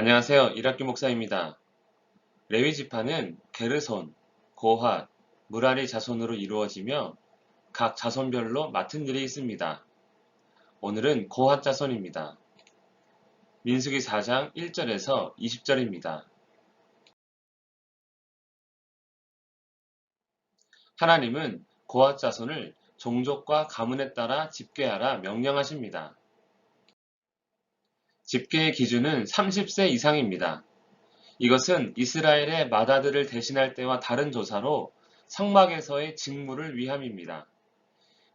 안녕하세요. 이학규 목사입니다. 레위 지파는 게르손, 고핫, 무라리 자손으로 이루어지며 각 자손별로 맡은 일이 있습니다. 오늘은 고핫 자손입니다. 민수기 4장 1절에서 20절입니다. 하나님은 고핫 자손을 종족과 가문에 따라 집계하라 명령하십니다. 집계의 기준은 30세 이상입니다. 이것은 이스라엘의 마다들을 대신할 때와 다른 조사로 성막에서의 직무를 위함입니다.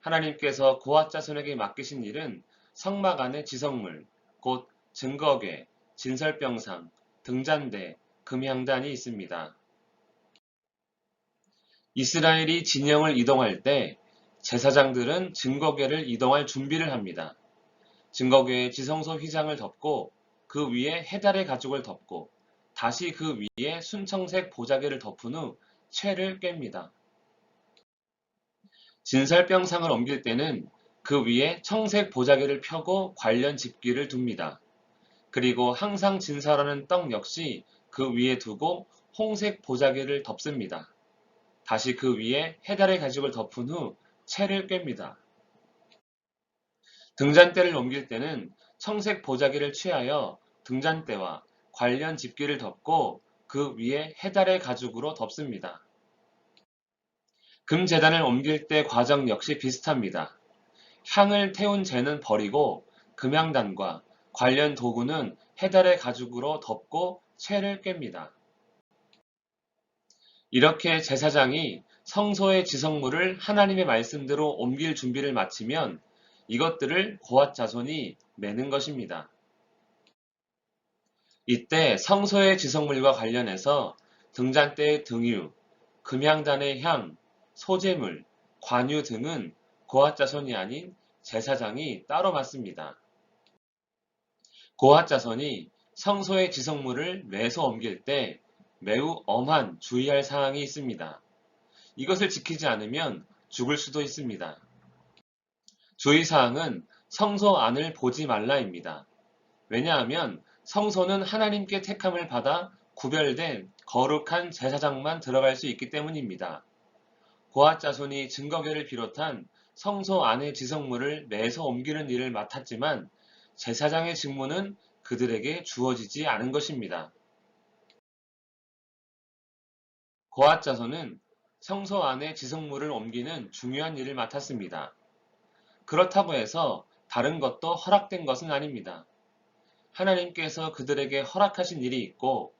하나님께서 고앗 자손에게 맡기신 일은 성막 안의 지성물, 곧 증거궤, 진설병상, 등잔대, 금향단이 있습니다. 이스라엘이 진영을 이동할 때 제사장들은 증거궤를 이동할 준비를 합니다. 증거궤의 지성소 휘장을 덮고 그 위에 해달의 가죽을 덮고 다시 그 위에 순청색 보자기를 덮은 후 채를 꿰입니다. 진설병상을 옮길 때는 그 위에 청색 보자기를 펴고 관련 집기를 둡니다. 그리고 항상 진설하는 떡 역시 그 위에 두고 홍색 보자기를 덮습니다. 다시 그 위에 해달의 가죽을 덮은 후 채를 꿰입니다. 등잔대를 옮길 때는 청색 보자기를 취하여 등잔대와 관련 집기를 덮고 그 위에 해달의 가죽으로 덮습니다. 금재단을 옮길 때 과정 역시 비슷합니다. 향을 태운 재는 버리고 금향단과 관련 도구는 해달의 가죽으로 덮고 채를 꿰입니다. 이렇게 제사장이 성소의 지성물을 하나님의 말씀대로 옮길 준비를 마치면 이것들을 고앗 자손이 매는 것입니다. 이때 성소의 지성물과 관련해서 등잔대의 등유, 금향단의 향, 소재물, 관유 등은 고앗 자손이 아닌 제사장이 따로 맡습니다. 고앗 자손이 성소의 지성물을 매서 옮길 때 매우 엄한 주의할 사항이 있습니다. 이것을 지키지 않으면 죽을 수도 있습니다. 주의사항은 성소 안을 보지 말라입니다. 왜냐하면 성소는 하나님께 택함을 받아 구별된 거룩한 제사장만 들어갈 수 있기 때문입니다. 고앗 자손이 증거계를 비롯한 성소 안의 지성물을 매서 옮기는 일을 맡았지만 제사장의 직무는 그들에게 주어지지 않은 것입니다. 고앗 자손은 성소 안의 지성물을 옮기는 중요한 일을 맡았습니다. 그렇다고 해서 다른 것도 허락된 것은 아닙니다. 하나님께서 그들에게 허락하신 일이 있고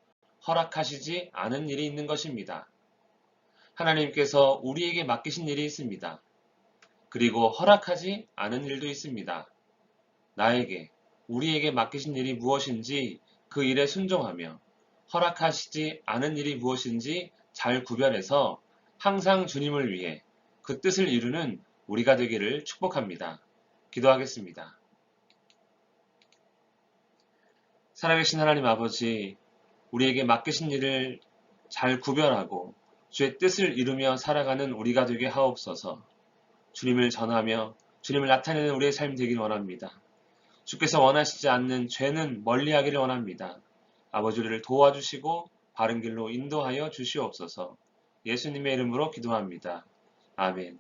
허락하시지 않은 일이 있는 것입니다. 하나님께서 우리에게 맡기신 일이 있습니다. 그리고 허락하지 않은 일도 있습니다. 나에게, 우리에게 맡기신 일이 무엇인지 그 일에 순종하며 허락하시지 않은 일이 무엇인지 잘 구별해서 항상 주님을 위해 그 뜻을 이루는 우리가 되기를 축복합니다. 기도하겠습니다. 살아계신 하나님 아버지, 우리에게 맡기신 일을 잘 구별하고 주의 뜻을 이루며 살아가는 우리가 되게 하옵소서 주님을 전하며 주님을 나타내는 우리의 삶 되길 원합니다. 주께서 원하시지 않는 죄는 멀리하기를 원합니다. 아버지 우리를 도와주시고 바른 길로 인도하여 주시옵소서 예수님의 이름으로 기도합니다. 아멘.